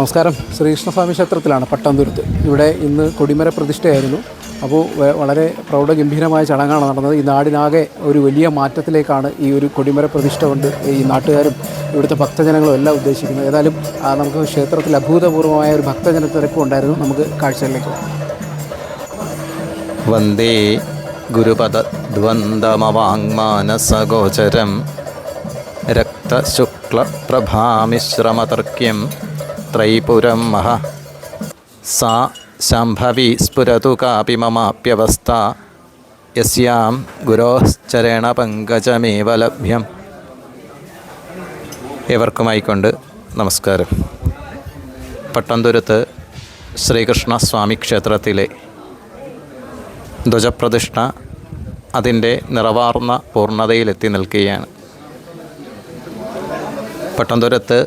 നമസ്കാരം. ശ്രീകൃഷ്ണസ്വാമി ക്ഷേത്രത്തിലാണ് പട്ടാന്തുരുത്ത് ഇവിടെ ഇന്ന് കൊടിമര പ്രതിഷ്ഠയായിരുന്നു. അപ്പോൾ വളരെ പ്രൗഢഗംഭീരമായ ചടങ്ങാണ് നടന്നത്. ഈ നാടിനാകെ ഒരു വലിയ മാറ്റത്തിലേക്കാണ് ഈ ഒരു കൊടിമര പ്രതിഷ്ഠ കൊണ്ട് ഈ നാട്ടുകാരും ഇവിടുത്തെ ഭക്തജനങ്ങളും എല്ലാം ഉദ്ദേശിക്കുന്നത്. ഏതായാലും നമുക്ക് ക്ഷേത്രത്തിൽ അഭൂതപൂർവമായ ഒരു ഭക്തജന ഉണ്ടായിരുന്നു. നമുക്ക് കാഴ്ചയിലേക്ക് വന്ദേ വന്ദേ ഗുരുപദദ്വന്ദ്വമവാങ്മാനസഗോചരം രക്തശുക്ലപ്രഭാമിശ്രമതർക്യം. ത്രൈപുരം മഹ സാ ശംഭവി സ്ഫുരതു കാപി മമാപ്യവസ്ഥ യസ്യാം ഗുരോശ്ചരേണ പങ്കജമേവ ലഭ്യം ഏവർക്കുമായിക്കൊണ്ട് നമസ്കാരം. പട്ടന്തുരത്ത് ശ്രീകൃഷ്ണ സ്വാമി ക്ഷേത്രത്തിലെ ധ്വജപ്രതിഷ്ഠ അതിന്റെ നിറവാർന്ന പൂർണതയിലെത്തി നിൽക്കുകയാണ്. പട്ടംതുരത്ത്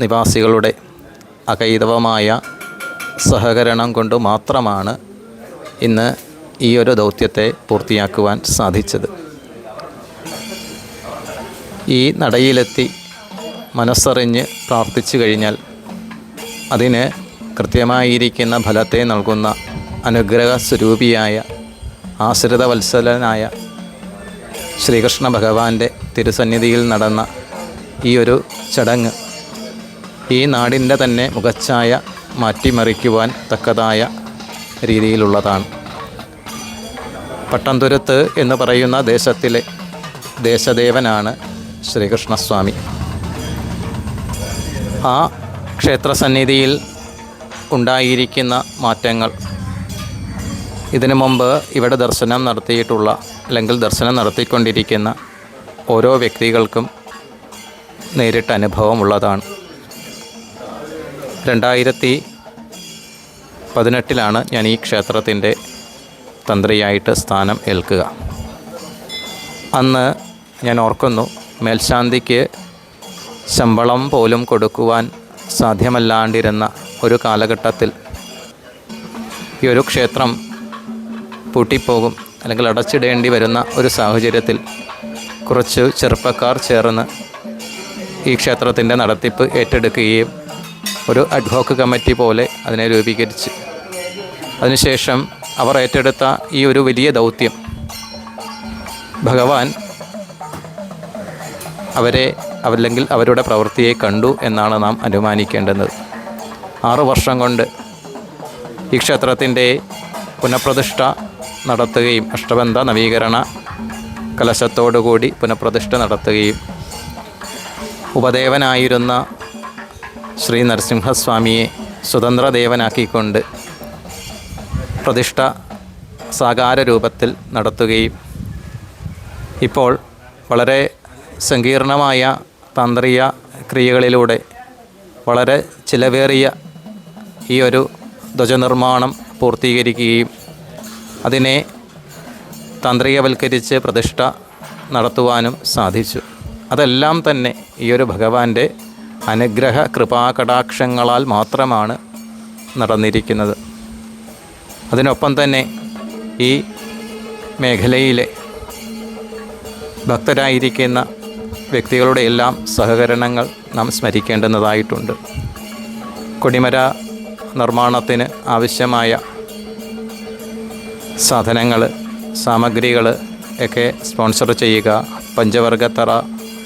നിവാസികളുടെ അകൈതവമായ സഹകരണം കൊണ്ട് മാത്രമാണ് ഇന്ന് ഈ ഒരു ദൗത്യത്തെ പൂർത്തിയാക്കുവാൻ സാധിച്ചത്. ഈ നടയിലെത്തി മനസ്സറിഞ്ഞ് പ്രാർത്ഥിച്ചു കഴിഞ്ഞാൽ അതിന് കൃത്യമായിരിക്കുന്ന ഫലത്തെ നൽകുന്ന അനുഗ്രഹ സ്വരൂപിയായ ആശ്രിതവത്സലനായ ശ്രീകൃഷ്ണ ഭഗവാന്റെ തിരുസന്നിധിയിൽ നടന്ന ഈ ഒരു ചടങ്ങ് ഈ നാടിന്റെ തന്നെ മുഖച്ഛായ മാറ്റിമറിക്കുവാൻ തക്കതായ രീതിയിലുള്ളതാണ്. പട്ടംതുരുത്ത് എന്ന് പറയുന്ന ദേശത്തിലെ ദേശദേവനാണ് ശ്രീകൃഷ്ണസ്വാമി. ആ ക്ഷേത്രസന്നിധിയിൽ ഉണ്ടായിരിക്കുന്ന മാറ്റങ്ങൾ. ഇതിനു മുമ്പ് ഇവിടെ ദർശനം നടത്തിയിട്ടുള്ള അല്ലെങ്കിൽ ദർശനം നടത്തിക്കൊണ്ടിരിക്കുന്ന ഓരോ വ്യക്തികൾക്കും നേരിട്ട് അനുഭവമുള്ളതാണ് രണ്ടായിരത്തി പതിനെട്ടിലാണ് ഞാൻ ഈ ക്ഷേത്രത്തിന്റെ തന്ത്രിയായിട്ട് സ്ഥാനം ഏൽക്കുക. അന്ന് ഞാൻ ഓർക്കുന്നു മേൽശാന്തിക്ക് ശമ്പളം പോലും കൊടുക്കുവാൻ സാധ്യമല്ലാണ്ടിരുന്ന ഒരു കാലഘട്ടത്തിൽ ഈ ഒരു ക്ഷേത്രം പൂട്ടിപ്പോകും അല്ലെങ്കിൽ അടച്ചിടേണ്ടി വരുന്ന ഒരു സാഹചര്യത്തിൽ കുറച്ച് ചെറുപ്പക്കാർ ചേർന്ന് ഈ ക്ഷേത്രത്തിന്റെ നടത്തിപ്പ് ഏറ്റെടുക്കുകയും ഒരു അഡ്വോക്ക് കമ്മിറ്റി പോലെ അതിനെ രൂപീകരിച്ച്. അതിനുശേഷം അവർ ഏറ്റെടുത്ത ഈ ഒരു വലിയ ദൗത്യം ഭഗവാൻ അവരെ അല്ലെങ്കിൽ അവരുടെ പ്രവൃത്തിയെ കണ്ടു എന്നാണ് നാം അനുമാനിക്കേണ്ടത് ആറു വർഷം കൊണ്ട് ഈ ക്ഷേത്രത്തിന്റെ പുനഃപ്രതിഷ്ഠ നടത്തുകയും അഷ്ടബന്ധ നവീകരണ കലശത്തോടുകൂടി പുനഃപ്രതിഷ്ഠ നടത്തുകയും ഉപദേവനായിരുന്ന ശ്രീ നരസിംഹസ്വാമിയെ സ്വതന്ത്രദേവനാക്കിക്കൊണ്ട് പ്രതിഷ്ഠ സാകാര രൂപത്തിൽ നടത്തുകയും ഇപ്പോൾ വളരെ സങ്കീർണമായ തന്ത്രീയ ക്രിയകളിലൂടെ വളരെ ചിലവേറിയ ഈ ഒരു ധ്വജനിർമ്മാണം പൂർത്തീകരിക്കുകയും അതിനെ താന്ത്രികവൽക്കരിച്ച് പ്രതിഷ്ഠ നടത്തുവാനും സാധിച്ചു. അതെല്ലാം തന്നെ ഈ ഒരു ഭഗവാന്റെ അനുഗ്രഹ കൃപാകടാക്ഷങ്ങളാൽ മാത്രമാണ് നടന്നിരിക്കുന്നത്. അതിനൊപ്പം തന്നെ ഈ മേഖലയിലെ ഭക്തരായിരിക്കുന്ന വ്യക്തികളുടെ എല്ലാം സഹകരണങ്ങൾ നാം സ്മരിക്കേണ്ടുന്നതായിട്ടുണ്ട്. കൊടിമര നിർമ്മാണത്തിന് ആവശ്യമായ സാധനങ്ങൾ സാമഗ്രികൾ ഒക്കെ സ്പോൺസർ ചെയ്യുക. പഞ്ചവർഗത്തറ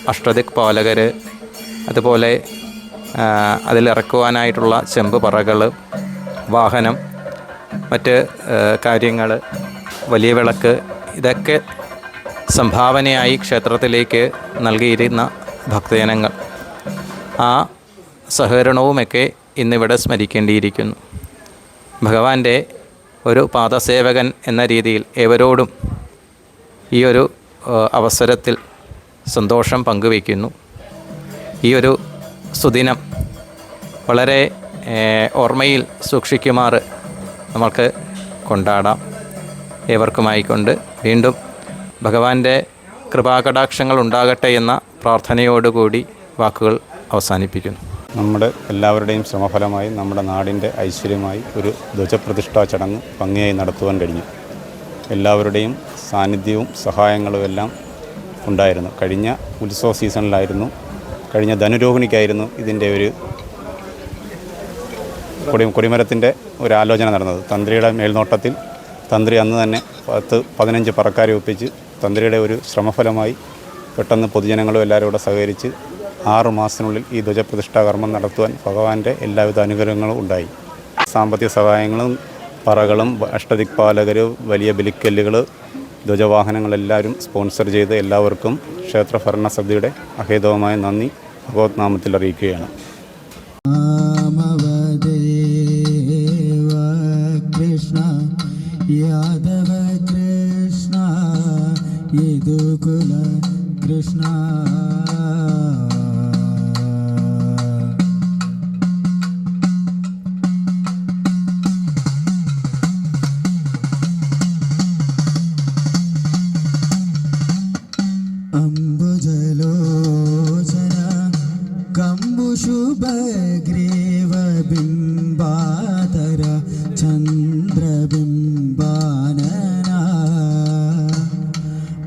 അഷ്ടദിക് പാലകർ അതുപോലെ അതിലിറക്കുവാനായിട്ടുള്ള ചെമ്പ് പറകൾ വാഹനം മറ്റ് കാര്യങ്ങൾ വലിയ വിളക്ക് ഇതൊക്കെ സംഭാവനയായി ക്ഷേത്രത്തിലേക്ക് നൽകിയിരുന്ന ഭക്തജനങ്ങൾ. ആ സഹകരണവുമൊക്കെ ഇന്നിവിടെ സ്മരിക്കേണ്ടിയിരിക്കുന്നു. ഭഗവാന്റെ ഒരു പാദസേവകൻ എന്ന രീതിയിൽ ഏവരോടും ഈ ഒരു അവസരത്തിൽ സന്തോഷം പങ്കുവയ്ക്കുന്നു. ഈ ഒരു സുദിനം വളരെ ഓർമ്മയിൽ സൂക്ഷിക്കുമാറ് നമ്മൾക്ക് കൊണ്ടാടാം ഏവർക്കുമായിക്കൊണ്ട് വീണ്ടും ഭഗവാന്റെ കൃപാകടാക്ഷങ്ങൾ ഉണ്ടാകട്ടെ എന്ന പ്രാർത്ഥനയോടുകൂടി വാക്കുകൾ അവസാനിപ്പിക്കുന്നു. നമ്മുടെ എല്ലാവരുടെയും ശ്രമഫലമായി നമ്മുടെ നാടിന്റെ ഐശ്വര്യമായി ഒരു ധ്വജപ്രതിഷ്ഠാ ചടങ്ങ് ഭംഗിയായി നടത്തുവാൻ കഴിഞ്ഞു. എല്ലാവരുടെയും സാന്നിധ്യവും സഹായങ്ങളും എല്ലാം ഉണ്ടായിരുന്നു. കഴിഞ്ഞ ഉത്സവ സീസണിലായിരുന്നു കഴിഞ്ഞ ധനുരോഹിണിക്കായിരുന്നു ഇതിന്റെ ഒരു കൊടി കൊടിമരത്തിന്റെ ഒരു ആലോചന നടന്നത്. തന്ത്രിയുടെ മേൽനോട്ടത്തിൽ തന്ത്രി അന്ന് തന്നെ പത്ത് പതിനഞ്ച് പറക്കാരെ ഒപ്പിച്ച് തന്ത്രിയുടെ ഒരു ശ്രമഫലമായി പെട്ടെന്ന് പൊതുജനങ്ങളും എല്ലാവരും കൂടെ സഹകരിച്ച് ആറ് മാസത്തിനുള്ളിൽ ഈ ധ്വജപ്രതിഷ്ഠാ കർമ്മം നടത്തുവാൻ ഭഗവാന്റെ എല്ലാവിധ അനുഗ്രഹങ്ങളും ഉണ്ടായി. സാമ്പത്തിക സഹായങ്ങളും പറകളും അഷ്ടദിക്പാലകർ വലിയ ബലിക്കല്ലുകൾ ധ്വജവാഹനങ്ങളെല്ലാവരും സ്പോൺസർ ചെയ്ത് എല്ലാവർക്കും ക്ഷേത്ര ഭരണസമിതിയുടെ അഹേതവമായ നന്ദി. ഭഗവത് അറിയിക്കുകയാണ്. കൃഷ്ണ യാദവ കൃഷ്ണ യദുകുല കൃഷ്ണ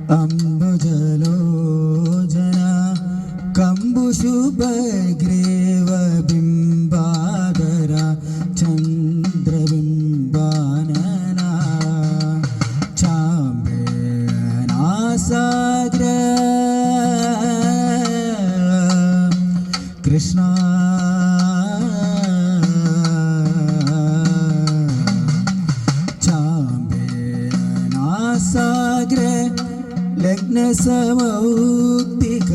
അംബുജലോചന കമ്പുശുഭഗ്രീവ ബിംബാതര ചന്ദ്രബിംബാനന ചാമ്പേനാസാഗ്ര കൃഷ്ണ ലഗ്നസമൗക്തിക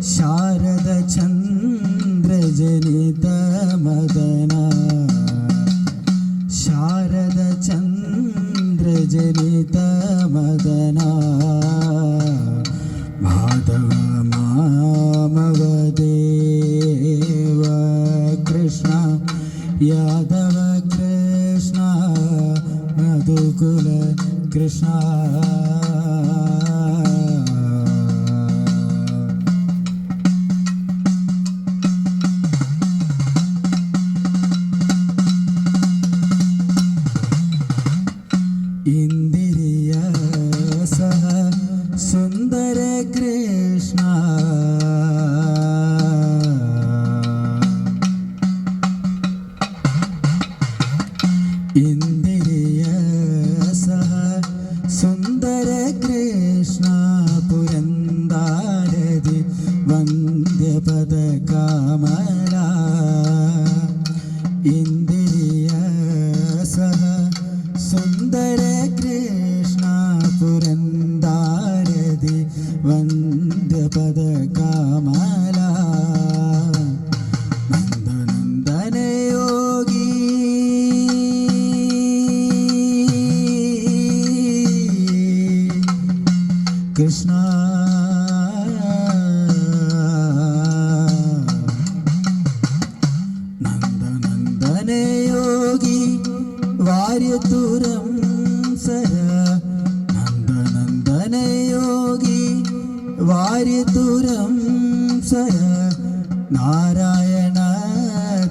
ശാരദ ചന്ദ്രജനിത മദന. ശാരദ ചന്ദ്രജനിത മദന. മാധവ മാമവദേവ കൃഷ്ണ. യാദവ കൃഷ്ണ. മധുകുല കൃഷ്ണ. ഇന്ദിരിയ സഹ സുന്ദര കൃഷ്ണ പുരന്താരതി വന്ദ്യപദ കാമല ഇന്ദിരിയ സഹ സുന്ദര കൃഷ്ണ കൃഷ്ണ. നന്ദനന്ദന യോഗി വാര്യതുരം സര നന്ദനന്ദന യോഗി വാര്യതുരം സര നാരായണ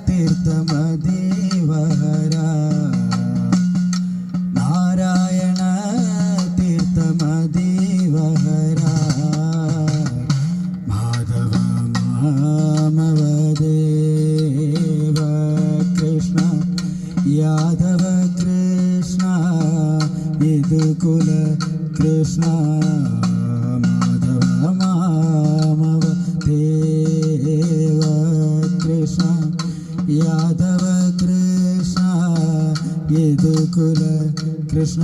തീർത്ഥമദേവഹര यादव कृष्ण यदुकुल कृष्ण।